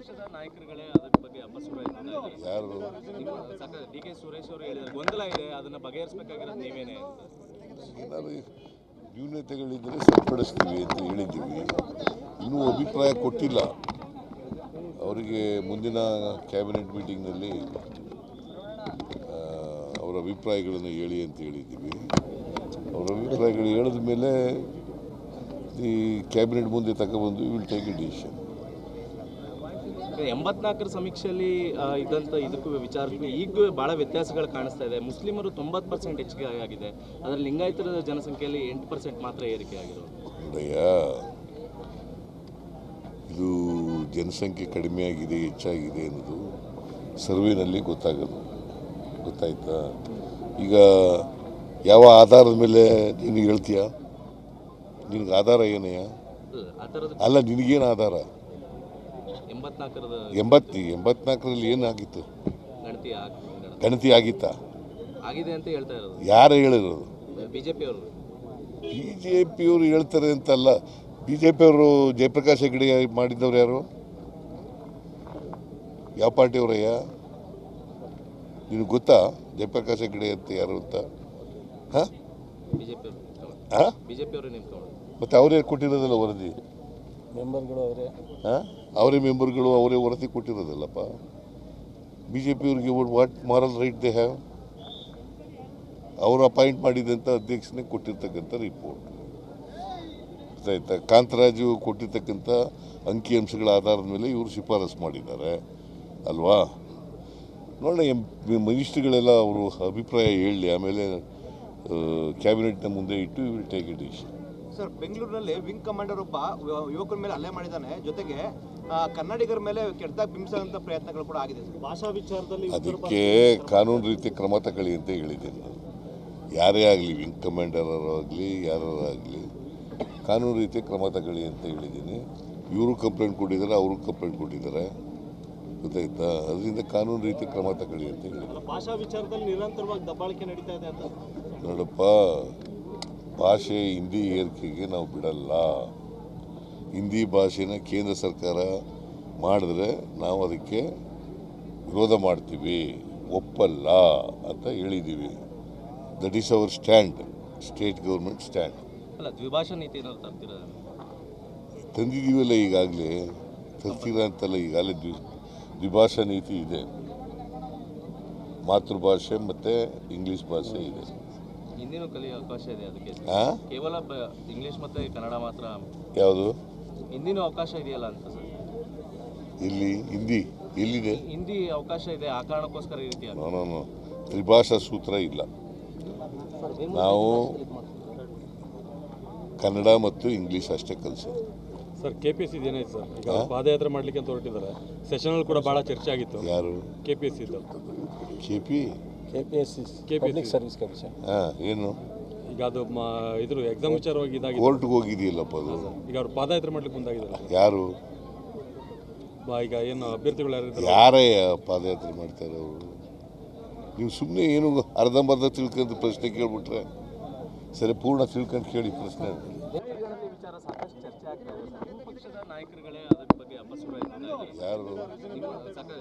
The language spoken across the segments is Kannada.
ಪಕ್ಷದ ನಾಯಕರುಗಳೇ ಅದರ ಬಗ್ಗೆ ಅಪಸ್ವರ ಯಾರು? ಡಿ ಕೆ ಸುರೇಶ್ ಅವರು ಗೊಂದಲ ಇದೆ. ಅದನ್ನ ಬಗೆಹರಿಸಬೇಕಾಗಿರೋದು ನೀವೇನೆ? ಏನಾದ್ರು ನ್ಯೂನತೆಗಳಿದ್ದರೆ ಸರಿಪಡಿಸ್ತೀವಿ ಅಂತ ಹೇಳಿದ್ದೀವಿ. ಇನ್ನೂ ಅಭಿಪ್ರಾಯ ಕೊಟ್ಟಿಲ್ಲ. ಅವರಿಗೆ ಮುಂದಿನ ಕ್ಯಾಬಿನೆಟ್ ಮೀಟಿಂಗ್ನಲ್ಲಿ ಅವರ ಅಭಿಪ್ರಾಯಗಳನ್ನು ಹೇಳಿ ಅಂತ ಹೇಳಿದ್ದೀವಿ. ಅವರ ಅಭಿಪ್ರಾಯಗಳು ಹೇಳಿದ ಮೇಲೆ ಈ ಕ್ಯಾಬಿನೆಟ್ ಮುಂದೆ ತಗೊಬಂದು ವಿಲ್ ಟೇಕ್ ಎ ಡಿಸಿಷನ್ ಎಂಬತ್ನಾಲ್ಕರ ಸಮೀಕ್ಷೆಯಲ್ಲಿ ಇದ್ದಂಥ ಇದಕ್ಕೂ ವಿಚಾರಕ್ಕೂ ಈಗ ಭಾಳ ವ್ಯತ್ಯಾಸಗಳು ಕಾಣಿಸ್ತಾ ಇದೆ. ಮುಸ್ಲಿಮರು ತೊಂಬತ್ತು ಪರ್ಸೆಂಟ್ ಹೆಚ್ಚಿಗೆ ಆಗಿದೆ. ಅದರಲ್ಲಿ ಲಿಂಗಾಯತರ ಜನಸಂಖ್ಯೆಯಲ್ಲಿ ಎಂಟು ಪರ್ಸೆಂಟ್ ಮಾತ್ರ ಏರಿಕೆ ಆಗಿರೋದು. ಇದು ಜನಸಂಖ್ಯೆ ಕಡಿಮೆ ಆಗಿದೆ ಹೆಚ್ಚಾಗಿದೆ ಅನ್ನೋದು ಸರ್ವೇನಲ್ಲಿ ಗೊತ್ತಾಗೋದು. ಗೊತ್ತಾಯ್ತಾ? ಈಗ ಯಾವ ಆಧಾರದ ಮೇಲೆ ನೀನು ಹೇಳ್ತೀಯ? ನಿನಗೆ ಆಧಾರ ಏನಯ್ಯ ಅಲ್ಲ, ಆ ಥರದ ಅಲ್ಲ ನಿನಗೇನು ಆಧಾರ? ಎಂಬತ್ತು ಎಂಬತ್ನಾಲ್ಕರಲ್ಲಿ ಏನಾಗಿತ್ತು? ಗಣತಿ ಆಗಿತ್ತ? ಯಾರು ಹೇಳಿರೋದು? ಬಿಜೆಪಿ ಅವರು ಬಿ ಜೆ ಪಿಯವರು ಹೇಳ್ತಾರೆ ಅಂತಲ್ಲ ಬಿ ಜೆ ಪಿಯವರು ಜಯಪ್ರಕಾಶ್ ಹೆಗಡೆ ಮಾಡಿದ್ದವ್ರು ಯಾರು? ಯಾವ ಪಾರ್ಟಿಯವರಯ್ಯ? ನಿನಗೆ ಗೊತ್ತಾ ಜಯಪ್ರಕಾಶ್ ಹೆಗ್ಡೆ ಅಂತ ಯಾರು ಅಂತ? ಹಾಂ? ಹಾಂ? ಬಿಜೆಪಿ ಅವರು ಯಾರು ಮತ್ತು ಅವರೇ ಕೊಟ್ಟಿರೋದಲ್ಲ ವರದಿ? ಹಾಂ? ಅವರೇ ಮೆಂಬರ್ಗಳು, ಅವರೇ ವರದಿ ಕೊಟ್ಟಿರೋದಲ್ಲಪ್ಪ? B J ಪಿಯವ್ರಿಗೆ what moral right they have ಅವರು ಅಪಾಯಿಂಟ್ ಮಾಡಿದಂಥ ಅಧ್ಯಕ್ಷನೇ ಕೊಟ್ಟಿರ್ತಕ್ಕಂಥ ರಿಪೋರ್ಟ್ ಆಯ್ತಾ ಕಾಂತರಾಜು ಕೊಟ್ಟಿರ್ತಕ್ಕಂಥ ಅಂಕಿಅಂಶಗಳ ಆಧಾರದ ಮೇಲೆ ಇವರು ಶಿಫಾರಸು ಮಾಡಿದ್ದಾರೆ. ಅಲ್ವಾ? ನೋಡೋಣ, ಎಂ, ಮಿನಿಸ್ಟ್ರಿಗಳೆಲ್ಲ ಅವರು ಅಭಿಪ್ರಾಯ ಹೇಳಲಿ ಆಮೇಲೆ ಕ್ಯಾಬಿನೆಟ್ನ ಮುಂದೆ ಇಟ್ಟು will take it decision sir ಬೆಂಗಳೂರಿನಲ್ಲಿ ವಿಂಗ್ ಕಮಾಂಡರ್ ಒಬ್ಬ ಯುವ- ಯುವಕರ ಮೇಲೆ ಹಲ್ಲೆ ಮಾಡಿದ್ದಾನೆ. ಜೊತೆಗೆ ಆ, ಕನ್ನಡಿಗರ ಮೇಲೆ ಕೆಟ್ಟದಾಗಿ ಬಿಂಬಿಸುವಂತ ಪ್ರಯತ್ನಗಳು ಕೂಡ ಆಗಿದೆ ಸರ್. ಭಾಷಾ ವಿಚಾರದಲ್ಲಿ ಅದಕ್ಕೆ ಕಾನೂನು ರೀತಿ ಕ್ರಮ ತಗೊಳ್ಳಿ ಅಂತ ಹೇಳಿದ್ದೀನಿ ಯಾರೇ ಆಗಲಿ ವಿಂಗ್ ಕಮಾಂಡರ್ ಆಗಲಿ ಯಾರಾಗಲಿ ಕಾನೂನು ರೀತಿ ಕ್ರಮ ತಗೊಳ್ಳಿ ಅಂತ ಹೇಳಿದ್ದೀನಿ. ಇವರು ಕಂಪ್ಲೇಂಟ್ ಕೊಟ್ಟಿದ್ದಾರೆ ಅವರು ಕಂಪ್ಲೇಂಟ್ ಕೊಟ್ಟಿದ್ದಾರೆ. ಗೊತ್ತಾಯ್ತಾ? ಅದರಿಂದ ಕಾನೂನು ರೀತಿ ಕ್ರಮ ತಗೊಳ್ಳಿ ಅಂತ ಹೇಳಿದ್ದಾರೆ ಭಾಷಾ ವಿಚಾರದಲ್ಲಿ ನಿರಂತರವಾಗಿ ದಬ್ಬಾಳಿಕೆ ನಡೀತಾ ಇದೆ ಅಂತ. ನೋಡಪ್ಪ ಭಾಷೆ ಹಿಂದಿ ಏರಿಕೆಗೆ ನಾವು ಬಿಡಲ್ಲ. ಹಿಂದಿ ಭಾಷೆನ ಕೇಂದ್ರ ಸರ್ಕಾರ ಮಾಡಿದ್ರೆ ನಾವು ಅದಕ್ಕೆ ವಿರೋಧ ಮಾಡ್ತೀವಿ. ಒಪ್ಪಲ್ಲ ಅಂತ ಹೇಳಿದ್ದೀವಿ that is our stand state government stand ಅಲ್ಲ ದ್ವಿಭಾಷಾ ನೀತಿ ತಂದಿದ್ದೀವಲ್ಲ ಈಗಾಗಲೇ. ತರ್ತೀರಾ ಅಂತಲ್ಲ ಈಗಾಗಲೇ ದ್ವಿ ದ್ವಿಭಾಷಾ ನೀತಿ ಇದೆ. ಮಾತೃಭಾಷೆ ಮತ್ತು ಇಂಗ್ಲೀಷ್ ಭಾಷೆ ಇದೆ. ಹಿಂದಿನೂ ಕಲಿಯ ಅವಕಾಶ ಇದೆ ಅದಕ್ಕೆ? ಕೇವಲ ಬ- ಇಂಗ್ಲಿಷ್ ಮತ್ತೆ ಕನ್ನಡ ಮಾತ್ರ ಯಾವುದು? ಹಿಂದಿನೂ ಅವಕಾಶ ಇದೆಯಲ್ಲ ಅಂತ ಸರ್. ಇಲ್ಲಿ ಹಿಂದಿ ಇಲ್ಲಿದೆ ಹಿಂದಿ ಅವಕಾಶ ಇದೆ ಆ ಕಾರಣಕ್ಕೋಸ್ಕರ ಈ ರೀತಿ ತ್ರಿಭಾಷಾ ಸೂತ್ರ ಇಲ್ಲ. ನಾವು ಕನ್ನಡ ಮತ್ತು ಇಂಗ್ಲೀಷ್ ಅಷ್ಟೇ ಕಲಿಸೋದು. Sir K P S C ಏನಾಯ್ತು ಸರ್? ಈಗ ಪಾದಯಾತ್ರೆ ಮಾಡ್ಲಿಕ್ಕೆ ಅಂತ ಹೊರಟಿದ್ದಾರೆ. ಸೆಷನಲ್ಲಿ ಕೂಡ ಬಹಳ ಚರ್ಚೆ ಆಗಿತ್ತು. ಯಾರು? K P S K P K P S C. Public service commission ಹಾಂ ಏನು? ಈಗ ಅದು ಮ ಇದ್ರ ಎಕ್ಸಾಮ್ ವಿಚಾರವಾಗಿ ಇದಾಗಿದೆ. ಕೋರ್ಟ್ಗೆ ಹೋಗಿದೆಯಲ್ಲಪ್ಪ ಅದು? ಈಗ ಅವ್ರು ಪಾದಯಾತ್ರೆ ಮಾಡ್ಲಿಕ್ಕೆ ಮುಂದಾಗಿದ್ದಾರೆ ಯಾರು? ಬಾ ಈಗ ಏನು ಅಭ್ಯರ್ಥಿಗಳು ಯಾರಿದ್ದಾರೆ ಯಾರೇ ಪಾದಯಾತ್ರೆ ಮಾಡ್ತಾರೆ ಅವರು? ನೀವು ಸುಮ್ಮನೆ ಏನು ಅರ್ಧಂಬರ್ಧ ತಿಳ್ಕೊಂಡು ಪ್ರಶ್ನೆ ಕೇಳ್ಬಿಟ್ರೆ ಸರಿ ಪೂರ್ಣ ತಿಳ್ಕೊಂಡು ಕೇಳಿ ಪ್ರಶ್ನೆ. ಪಕ್ಷದ ನಾಯಕರುಗಳೇ ಅದರ ಬಗ್ಗೆ ಅಪಸ್ವರ ಯಾರು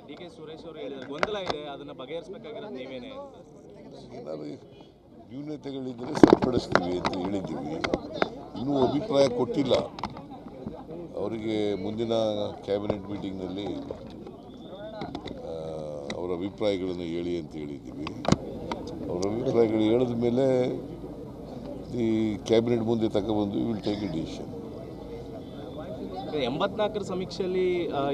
ಡಿ ಕೆ ಸುರೇಶ್ ಅವರು ಹೇಳಿದ್ದಾರೆ. ಗೊಂದಲ ಇದೆ. ಅದನ್ನ ಬಗೆಹರಿಸಬೇಕಾಗಿರೋದು ನೀವೇನೆ? ನ್ಯೂನತೆಗಳಿದ್ದರೆ ಸರಿಪಡಿಸ್ತೀವಿ ಅಂತ ಹೇಳಿದ್ದೀವಿ. ಇನ್ನೂ ಅಭಿಪ್ರಾಯ ಕೊಟ್ಟಿಲ್ಲ. ಅವರಿಗೆ ಮುಂದಿನ ಕ್ಯಾಬಿನೆಟ್ ಮೀಟಿಂಗ್ನಲ್ಲಿ ಅವರ ಅಭಿಪ್ರಾಯಗಳನ್ನು ಹೇಳಿ ಅಂತ ಹೇಳಿದ್ದೀವಿ. ಅವರ ಅಭಿಪ್ರಾಯಗಳು ಹೇಳಿದ ಮೇಲೆ ಈ ಕ್ಯಾಬಿನೆಟ್ ಮುಂದೆ ತಗೊಬಂದು ವಿಲ್ ಟೇಕ್ ಎ ಡಿಸಿಷನ್ ಎಂಬತ್ನಾಲ್ಕರ ಸಮೀಕ್ಷೆಯಲ್ಲಿ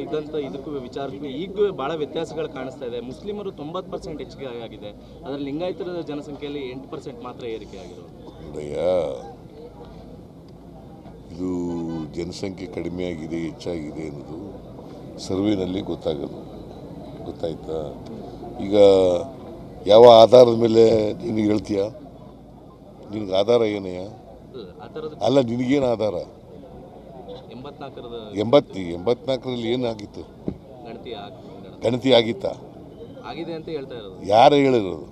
ಇದ್ದಂಥ ಇದಕ್ಕೂ ವಿಚಾರಕ್ಕೂ ಈಗ ಭಾಳ ವ್ಯತ್ಯಾಸಗಳು ಕಾಣಿಸ್ತಾ ಇದೆ. ಮುಸ್ಲಿಮರು ತೊಂಬತ್ತು ಪರ್ಸೆಂಟ್ ಹೆಚ್ಚಿಗೆ ಆಗಿದೆ. ಅದರ ಲಿಂಗಾಯತರ ಜನಸಂಖ್ಯೆಯಲ್ಲಿ ಎಂಟು ಪರ್ಸೆಂಟ್ ಮಾತ್ರ ಏರಿಕೆ ಆಗಿರೋದು ಇದು ಜನಸಂಖ್ಯೆ ಕಡಿಮೆ ಆಗಿದೆ ಹೆಚ್ಚಾಗಿದೆ ಅನ್ನೋದು ಸರ್ವೇನಲ್ಲಿ ಗೊತ್ತಾಗೋದು. ಗೊತ್ತಾಯ್ತಾ? ಈಗ ಯಾವ ಆಧಾರದ ಮೇಲೆ ನೀನು ಹೇಳ್ತೀಯ? ನಿನಗೆ ಆಧಾರ ಏನಯ್ಯ ಅಲ್ಲ, ನಿನಗೇನು ಆಧಾರ? ಎಂಬತ್ತು ಎಂಬತ್ನಾಲ್ಕರಲ್ಲಿ ಏನಾಗಿತ್ತು? ಗಣತಿ ಆಗ್- ಗಣ- ಗಣತಿ ಆಗಿತ್ತಾ? ಯಾರು ಹೇಳಿರೋದು?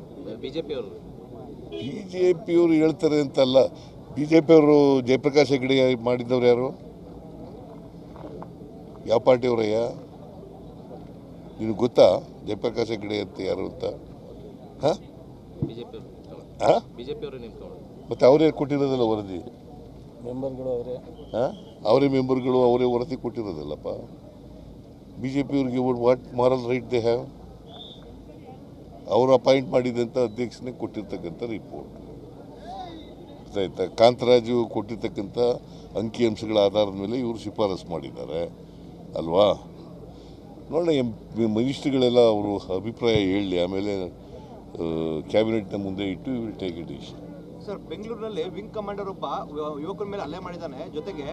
ಬಿ ಜೆ ಪಿಯವರು ಹೇಳ್ತಾರೆ ಅಂತಲ್ಲ ಬಿ ಜೆ ಪಿಯವರು ಜಯಪ್ರಕಾಶ್ ಹೆಗ್ಡೆ ಮಾಡಿದ್ದವ್ರು ಯಾರು? ಯಾವ ಪಾರ್ಟಿಯವರಯ್ಯ ನಿನಗೆ ಗೊತ್ತಾ ಜಯಪ್ರಕಾಶ್ ಹೆಗ್ಡೆ ಅಂತ ಯಾರು ಅಂತ? ಹಾಂ? ಹಾಂ? ಮತ್ತು ಅವರೇ ಕೊಟ್ಟಿರೋದಲ್ಲ ವರದಿ? ಅವರೇ. ಅವರೇ ಮೆಂಬರ್ಗಳು, ಅವರೇ ವರದಿ ಕೊಟ್ಟಿರೋದಲ್ಲಪ್ಪ? B J ಪಿಯವ್ರಿಗೆ what moral right they have ಅವರು ಅಪಾಯಿಂಟ್ ಮಾಡಿದಂಥ ಅಧ್ಯಕ್ಷನೇ ಕೊಟ್ಟಿರ್ತಕ್ಕಂಥ ರಿಪೋರ್ಟ್ ಆಯಿತಾ ಕಾಂತರಾಜು ಕೊಟ್ಟಿರ್ತಕ್ಕಂಥ ಅಂಕಿಅಂಶಗಳ ಆಧಾರದ ಮೇಲೆ ಇವರು ಶಿಫಾರಸು ಮಾಡಿದ್ದಾರೆ. ಅಲ್ವಾ? ನೋಡೋಣ, ಎಂ, ಮಿನಿಸ್ಟ್ರಿಗಳೆಲ್ಲ ಅವರು ಅಭಿಪ್ರಾಯ ಹೇಳಲಿ ಆಮೇಲೆ ಕ್ಯಾಬಿನೆಟ್ನ ಮುಂದೆ ಇಟ್ಟು will take it decision sir ಬೆಂಗಳೂರಿನಲ್ಲಿ ವಿಂಗ್ ಕಮಾಂಡರ್ ಒಬ್ಬ ಯುವ- ಯುವಕರ ಮೇಲೆ ಹಲ್ಲೆ ಮಾಡಿದ್ದಾನೆ. ಜೊತೆಗೆ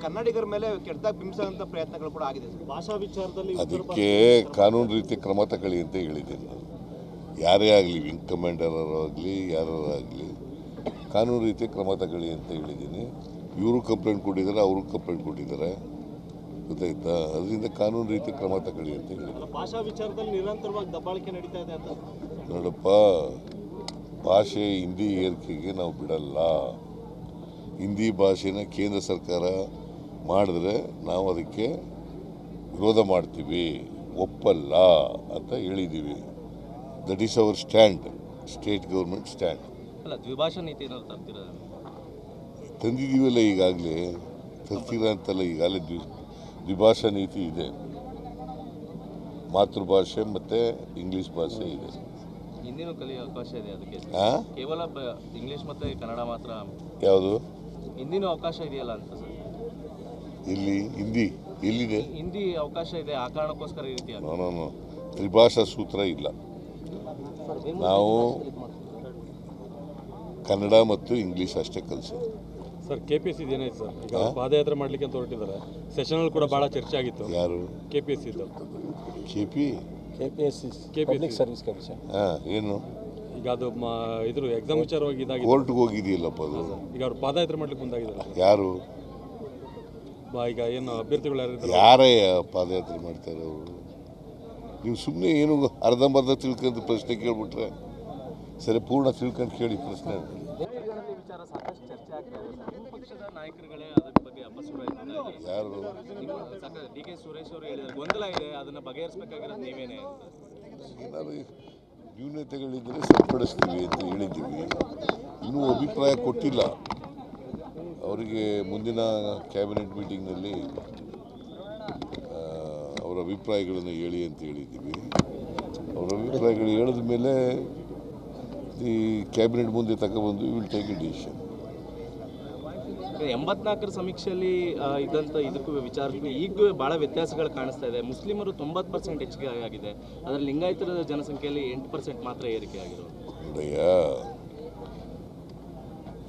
ಕನ್ನಡಿಗರ ಮೇಲೆ ಕೆಟ್ಟದಾಗ ಬಿಂಬಿಸುವಂತ ಪ್ರಯತ್ನಗಳು ಕೂಡ ಆಗಿದೆ ಸರ್. ಭಾಷಾ ವಿಚಾರದಲ್ಲಿ ಅದಕ್ಕೆ ಕಾನೂನು ರೀತಿ ಕ್ರಮ ತಗೊಳ್ಳಿ ಅಂತ ಹೇಳಿದ್ದೀನಿ. ನಾನು ಯಾರೇ ಆಗಲಿ ವಿಂಗ್ ಕಮಾಂಡರ್ ಆಗಲಿ ಯಾರಾಗಲಿ ಕಾನೂನು ರೀತಿ ಕ್ರಮ ತಗೊಳ್ಳಿ ಅಂತ ಹೇಳಿದ್ದೀನಿ. ಇವರು ಕಂಪ್ಲೇಂಟ್ ಕೊಟ್ಟಿದ್ದಾರೆ ಅವರು ಕಂಪ್ಲೇಂಟ್ ಕೊಟ್ಟಿದ್ದಾರೆ. ಗೊತ್ತಾಯ್ತಾ? ಅದರಿಂದ ಕಾನೂನು ರೀತಿ ಕ್ರಮ ತಗೊಳ್ಳಿ ಅಂತ ಹೇಳಿದ್ದಾರೆ ಭಾಷಾ ವಿಚಾರದಲ್ಲಿ ನಿರಂತರವಾಗಿ ದಬ್ಬಾಳಿಕೆ ನಡೀತಾ ಇದೆ ಅಂತ ನೋಡಪ್ಪ ಭಾಷೆ ಹಿಂದಿ ಏರಿಕೆಗೆ ನಾವು ಬಿಡಲ್ಲ. ಹಿಂದಿ ಭಾಷೆನ ಕೇಂದ್ರ ಸರ್ಕಾರ ಮಾಡಿದ್ರೆ ನಾವು ಅದಕ್ಕೆ ವಿರೋಧ ಮಾಡ್ತೀವಿ. ಒಪ್ಪಲ್ಲ ಅಂತ ಹೇಳಿದ್ದೀವಿ that is our stand state government stand ದ್ವಿಭಾಷಾ ನೀತಿ ತಂದಿದ್ದೀವಲ್ಲ ಈಗಾಗಲೇ ತರ್ತೀರ ಅಂತಲ್ಲ ಈಗಾಗಲೇ ದ್ವಿ ದ್ವಿಭಾಷಾ ನೀತಿ ಇದೆ. ಮಾತೃಭಾಷೆ ಮತ್ತು ಇಂಗ್ಲೀಷ್ ಭಾಷೆ ಇದೆ. ಹಿಂದಿನೂ ಕಲಿಯೋ ಅವಕಾಶ ಇದೆ ಅದಕ್ಕೆ. ಕೇವಲ ಬ- ಇಂಗ್ಲಿಷ್ ಮತ್ತೆ ಕನ್ನಡ ಮಾತ್ರ ಯಾವುದು? ಹಿಂದಿನೂ ಅವಕಾಶ ಇದೆಯಲ್ಲ ಅಂತ ಸರ್. ಇಲ್ಲಿ ಹಿಂದಿ ಇಲ್ಲಿದೆ? ಹಿಂದಿ ಅವಕಾಶ ಇದೆ ಆ ಕಾರಣಕ್ಕೋಸ್ಕರ ಈ ರೀತಿ ತ್ರಿಭಾಷಾ ಸೂತ್ರ ಇಲ್ಲ. ನಾವು ಕನ್ನಡ ಮತ್ತು ಇಂಗ್ಲೀಷ್ ಅಷ್ಟೇ ಕಲಿಸೋದು. Sir K P S C ಏನಾಯ್ತು ಸರ್? ಈಗ ಪಾದಯಾತ್ರೆ ಮಾಡ್ಲಿಕ್ಕೆ ಅಂತ ಹೊರಟಿದ್ದಾರೆ. ಸೆಷನಲ್ಲಿ ಕೂಡ ಬಹಳ ಚರ್ಚೆ ಆಗಿತ್ತು. ಯಾರು? K P S C K P K P S C. Public service commission ಹಾಂ ಏನು? ಈಗ ಅದು ಮ- ಇದ್ರ ಎಕ್ಸಾಮ್ ವಿಚಾರವಾಗಿ ಇದಾಗಿದೆ. ಕೋರ್ಟ್ಗೆ ಹೋಗಿದೆಯಲ್ಲಪ್ಪ ಅದು? ಈಗ ಅವ್ರು ಪಾದಯಾತ್ರೆ ಮಾಡ್ಲಿಕ್ಕೆ ಮುಂದಾಗಿದ್ದಾರೆ. ಯಾರು? ಬಾ ಈಗ ಏನು ಅಭ್ಯರ್ಥಿಗಳು ಯಾರು ಇದ್ದಾರೆ? ಯಾರೇ ಪಾದಯಾತ್ರೆ ಮಾಡ್ತಾರೆ ಅವರು? ನೀವು ಸುಮ್ಮನೆ ಏನು ಅರ್ಧಂಬರ್ಧ ತಿಳ್ಕೊಂಡು ಪ್ರಶ್ನೆ ಕೇಳ್ಬಿಟ್ರೆ ಸರಿ ಪೂರ್ಣ ತಿಳ್ಕೊಂಡು ಕೇಳಿ ಪ್ರಶ್ನೆ. ಯಾರು? ಏನಾದ್ರು ನ್ಯೂನತೆಗಳಿದ್ದರೆ ಸರಿಪಡಿಸ್ತೀವಿ ಅಂತ ಹೇಳಿದ್ದೀವಿ. ಇನ್ನೂ ಅಭಿಪ್ರಾಯ ಕೊಟ್ಟಿಲ್ಲ. ಅವರಿಗೆ ಮುಂದಿನ ಕ್ಯಾಬಿನೆಟ್ ಮೀಟಿಂಗ್ನಲ್ಲಿ ಅವರ ಅಭಿಪ್ರಾಯಗಳನ್ನು ಹೇಳಿ ಅಂತ ಹೇಳಿದ್ದೀವಿ. ಅವರ ಅಭಿಪ್ರಾಯಗಳು ಹೇಳಿದ ಮೇಲೆ ಈ ಕ್ಯಾಬಿನೆಟ್ ಮುಂದೆ ತಗೊಬಂದು ವಿಲ್ ಟೇಕ್ ಎ ಡಿಸಿಷನ್ ಎಂಬತ್ನಾಲ್ಕರ ಸಮೀಕ್ಷೆಯಲ್ಲಿ ಇದಂತ ಇದ್ದಂಥ ಇದಕ್ಕೂ ವಿಚಾರಕ್ಕೂ ಈಗ ಭಾಳ ವ್ಯತ್ಯಾಸಗಳು ಕಾಣಿಸ್ತಾ ಇದೆ. ಮುಸ್ಲಿಮರು ತೊಂಬತ್ತು ಪರ್ಸೆಂಟ್ ಹೆಚ್ಚಿಗೆ ಆಗಿದೆ. ಅದರಲ್ಲಿ ಲಿಂಗಾಯತರ ಜನಸಂಖ್ಯೆಯಲ್ಲಿ ಎಂಟು ಪರ್ಸೆಂಟ್ ಮಾತ್ರ ಏರಿಕೆ ಆಗಿರೋದು